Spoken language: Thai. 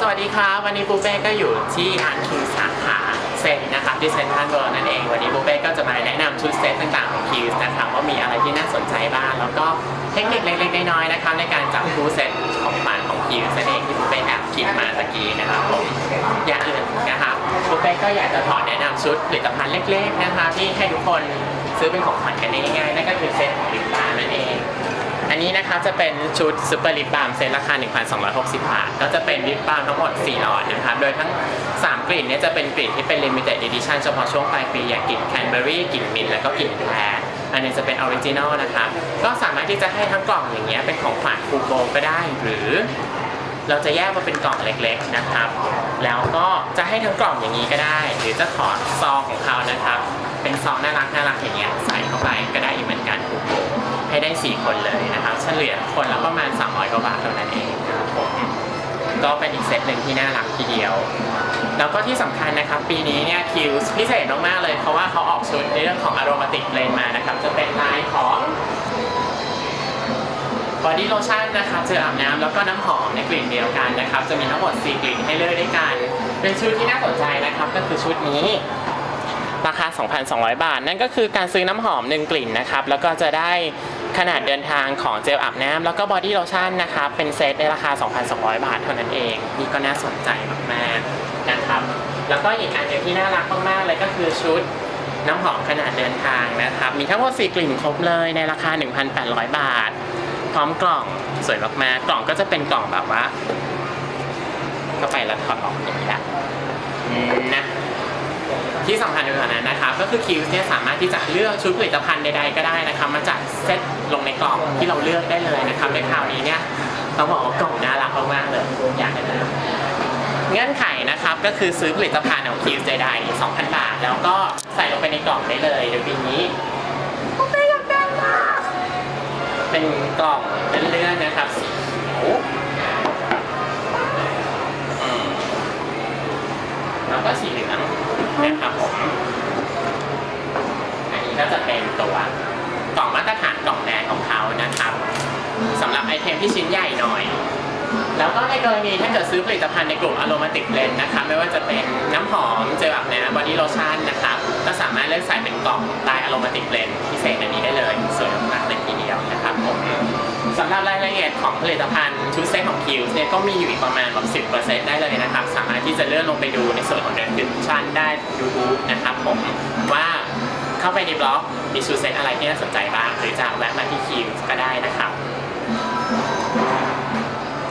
สวัสดีครับ วันนี้ปูเป้ก็อยู่ที่ร้านคิวสาขาเซนนะครับที่เซ็นทรัลเวิลด์นั่นเอง วันนี้ปูเป้ก็จะมาแนะนำชุดเซตต่างๆของคิวนะครับว่ามีอะไรที่น่าสนใจบ้าง แล้วก็เทคนิคเล็กๆน้อยๆนะครับในการจับคู่เซตของขวัญของคิวนั่นเองที่ปูเป้แอบคิดมาตะกี้นะครับผมอย่างอื่นนะครับปูเป้ก็อยากจะขอแนะนำชุดผลิตภัณฑ์เล็กๆนะคะที่ให้ทุกคนซื้อเป็นของขวัญกันได้ง่ายๆนั่นก็คือเซต นนี้นะคะจะเป็นชุดซูเปอร์ลิปบาล์มเซตราคา 1,260 บาท ก็จะเป็นลิปบาล์มทั้งหมด 4 หลอดนะครับ โดยทั้ง 3 กลิ่นเนี้จะเป็นกลิ่นที่เป็น limited edition เฉพาะช่วงปลายปีอย่างกลิ่นแคนเบอรี่กลิ่นมินท์แล้วก็กลิ่นแพรอันนี้จะเป็นออริจินอลนะคะ ก็สามารถที่จะให้ทั้งกล่องอย่างเงี้ยเป็นของขวัญคูโบก็ได้หรือเราจะแยกมาเป็นกล่องเล็กๆนะครับ แล้วก็จะให้ทั้งกล่องอย่างนี้ก็ได้ หรือจะขอซองของเขานะครับ เป็นซองน่ารักน่ารักอย่างเงี้ยใส่เข้าไปก็ได้อีกเหมือนกันคูโบให้ได้ 4 คนเลย เฉลี่ยคนละประมาณ 300 กว่าบาทเท่านั้นเองนะครับผมก็เป็นอีกเซตหนึ่งที่น่ารักทีเดียว แล้วก็ที่สำคัญนะครับ ปีนี้เนี่ยคิวพิเศษมากๆเลย เพราะว่าเขาออกชุดในเรื่องของอารมาติกเลนมานะครับ จะเป็นลายของบอดี้โลชั่นนะครับเจลอาบน้ำแล้วก็น้ำหอมในกลิ่นเดียวกันนะครับ จะมีทั้งหมด 4 กลิ่นให้เลือกด้วยกัน เป็นชุดที่น่าสนใจนะครับ ก็คือชุดนี้ ราคา 2,200 บาท นั่นก็คือการซื้อน้ำหอม 1 กลิ่นนะครับ แล้วก็จะได้ ขนาดเดินทางของเจลอาบน้ำแล้วก็บอดี้โลชั่นนะครับเป็นเซตในราคา 2,200 บาทเท่านั้นเอง นี่ก็น่าสนใจมากๆนะครับ แล้วก็อีกอันหนึงที่น่ารักมากๆเลยก็คือชุดน้ำหอมขนาดเดินทางนะครับ มีทั้งหมด4กลิ่นครบเลยในราคา 1,800 บาท พร้อมกล่องสวยมากๆกล่องก็จะเป็นกล่องแบบว่า เข้าไปแล้วถอดออกอย่างนี้ละอืมนะ ที่สำคัญไปกว่านั้นนะครับก็คือคิวส์เนี่ยสามารถที่จะเลือกชุดผลิตภัณฑ์ใดๆก็ได้นะครับมาจัดเซตลงในกล่องที่เราเลือกได้เลยนะครับในคราวนี้เนี่ยต้องบอกว่ากล่องน่ารักมากๆเลยอยากให้ดูเงื่อนไขนะครับก็คือซื้อผลิตภัณฑ์ของคิวส์ใดๆ2,000 บาท แล้วก็ใส่ลงไปในกล่องได้เลยเดี๋ยวปีนี้เป็นกล่องเลื่อนนะครับสีเขียวแล้วก็สีเหลือง นะครับผม อันนี้ก็จะเป็นตัวกล่องมาตรฐานกล่องแดงของเขานะครับสำหรับไอเทมที่ชิ้นใหญ่หน่อย แล้วก็ในกรณีถ้าเกิดซื้อผลิตภัณฑ์ในกลุ่มอโรมาติกเลนนะครับ ไม่ว่าจะเป็นน้ำหอมเจลอาบน้ำบอดี้โลชั่นนะครับ ก็สามารถเลือกใส่เป็นกล่องลายอโรมาติกเลนพิเศษอันนี้ได้เลยสวยมากๆเลยทีเดียวนะครับผม สำหรับรายละเอียดของผลิตภัณฑ์ชุดเซ็ตของคิวเนี่ยก็มีอยู่อีกประมาณแบบสิได้เลยนะครับ สามารถที่จะเลื่อนลงไปดูในส่วนของเดสคริปชันได้ยูทูบนะครับผมว่าเข้าไปในบล็อกมีชุดเซ็ตอะไรที่น่าสนใจบ้าง หรือจะแวะมาที่คิวก็ได้นะครับ